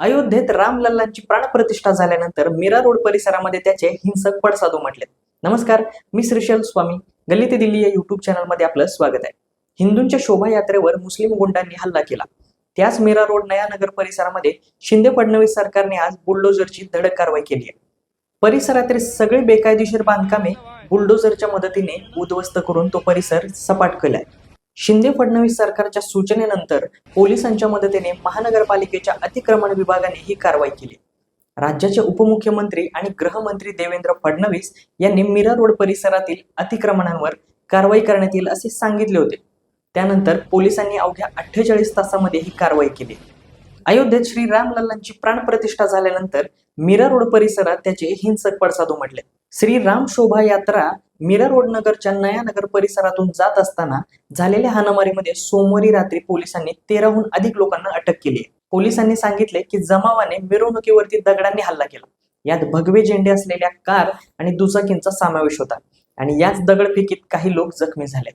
अयोध्येत रामलल्लांची प्राणप्रतिष्ठा झाल्यानंतर मीरा रोड परिसरामध्ये त्याचे हिंसक पडसाद उमटले नमस्कार मी श्रीशैल स्वामी. गल्ली ते दिल्ली या युट्यूब चॅनलमध्ये आपलं स्वागत आहे. हिंदूंच्या शोभायात्रेवर मुस्लिम गुंडांनी हल्ला केला. त्याच मीरा रोड नयानगर परिसरामध्ये शिंदे फडणवीस सरकारने आज बुलडोझरची धडक कारवाई केली आहे. परिसरातील सगळे बेकायदेशीर बांधकामे बुलडोझरच्या मदतीने उद्ध्वस्त करून तो परिसर सपाट केलाय शिंदे फडणवीस सरकारच्या सूचनेनंतर पोलिसांच्या मदतीने महानगरपालिकेच्या अतिक्रमण विभागाने ही कारवाई केली. राज्याचे उपमुख्यमंत्री आणि गृहमंत्री देवेंद्र फडणवीस यांनी मीरा रोड परिसरातील अतिक्रमणांवर कारवाई करण्यात येईल असे सांगितले होते. त्यानंतर पोलिसांनी अवघ्या अठ्ठेचाळीस तासामध्ये ही कारवाई केली. अयोध्येत श्री रामलल्लांची प्राणप्रतिष्ठा झाल्यानंतर मीरा रोड परिसरात त्याचे हिंसक पडसाद उमटले. श्री राम शोभायात्रा मीरा रोड नगरच्या नयानगर परिसरातून जात असताना झालेल्या हाणामारीमध्ये सोमवारी रात्री पोलिसांनी तेराहून अधिक लोकांना अटक केली आहे. पोलिसांनी सांगितले की जमावाने मिरवणुकीवरती दगडांनी हल्ला केला. यात भगवे झेंडे असलेल्या कार आणि दुचाकींचा समावेश होता आणि याच दगडफेकीत काही लोक जखमी झाले.